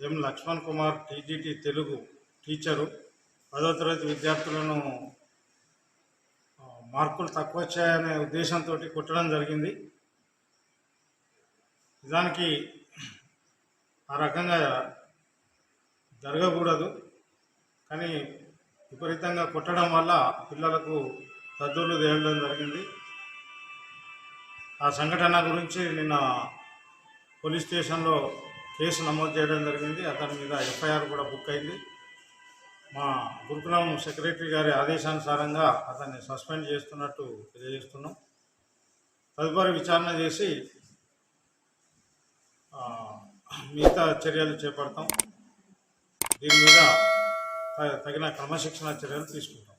M Lakshman Kumar TGT Telugu teacher. పదో తరగతి విద్యార్థులను మార్కులు తక్కువ వచ్చాయనే ఉద్దేశంతో కొట్టడం జరిగింది. నిజానికి ఆ రకంగా జరగకూడదు. కానీ విపరీతంగా కొట్టడం వల్ల పిల్లలకు తద్దులు తేలడం జరిగింది. ఆ సంఘటన గురించి నిన్న పోలీస్ స్టేషన్లో కేసు నమోదు చేయడం జరిగింది. అతని మీద ఎఫ్ఐఆర్ కూడా బుక్ అయింది. మా గురుకులం సెక్రటరీ గారి ఆదేశానుసారంగా అతన్ని సస్పెండ్ చేస్తున్నట్టు తెలియజేస్తున్నాం. తదుపరి విచారణ చేసి మిగతా చర్యలు చేపడతాం. దీని మీద త- తగిన క్రమశిక్షణ చర్యలు తీసుకుంటాం.